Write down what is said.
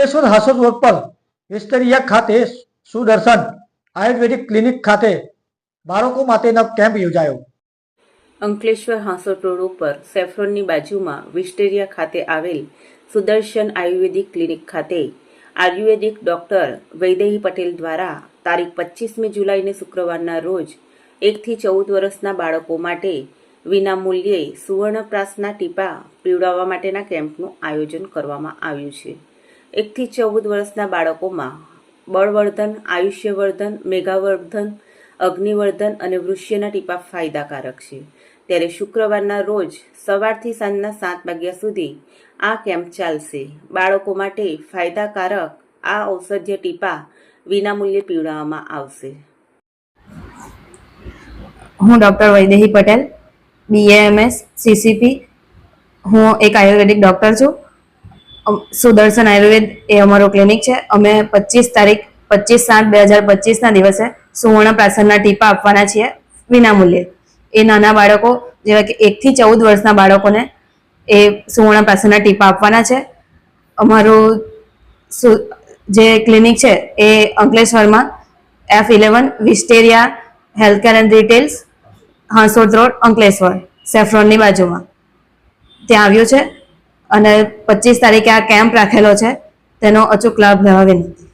Ankleshwar હાસોદ road પર વિસ્તરિયા ખાતે સુદર્શન આયુર્વેદિક clinic ખાતે બાળકો માટેનો કેમ્પ યોજાયો. અંકલેશ્વર હાંસોટ રોડ ઉપર સેફ્રોનની બાજુમાં વિસ્ટેરિયા ખાતે આવેલ સુદર્શન આયુર્વેદિક ક્લિનિક ખાતે આયુર્વેદિક ડોક્ટર વૈદેહી પટેલ દ્વારા તારીખ પચીસમી જુલાઈને શુક્રવારના રોજ એકથી ચૌદ વર્ષના બાળકો માટે વિનામૂલ્યે સુવર્ણપ્રાસના ટીપા પીવડાવવા માટેના કેમ્પનું આયોજન કરવામાં આવ્યું છે. એકથી ચૌદ વર્ષના બાળકોમાં બળવર્ધન, આયુષ્યવર્ધન, મેઘાવર્ધન, અગ્નિવર્ધન અને વૃષ્યના ટીપા ફાયદાકારક છે. ત્યારે શુક્રવારના રોજ સવારથી સાંજના સાત વાગ્યા સુધી આ કેમ્પ ચાલશે. બાળકો માટે ફાયદાકારક આ ઔષધીય ટીપા વિનામૂલ્યે પીવડાવવામાં આવશે. હું doctor Vaidehi Patel BAMS CCP હું એક આયુર્વેદિક ડૉક્ટર છું. સુદર્શન આયુર્વેદ એ અમારો ક્લિનિક છે. અમે પચીસ તારીખ, પચીસ સાત બે હજાર પચીસના દિવસે સુવર્ણ પ્રાસનના ટીપા આપવાના છીએ વિનામૂલ્યે. એ નાના બાળકો, જેવા કે એકથી ચૌદ વર્ષના બાળકોને એ સુવર્ણ પ્રાસનના ટીપા આપવાના છે. અમારું જે ક્લિનિક છે એ અંકલેશ્વરમાં F eleven Wisteria health care and retails Hansot road, Ankleshwar, સેફ્રોનની બાજુમાં. ત્યાં આવ્યું છે. અને પચીસ તારીખે આ કેમ્પ રાખેલો છે. તેનો અચૂક લાભ લેવા વિનંતી.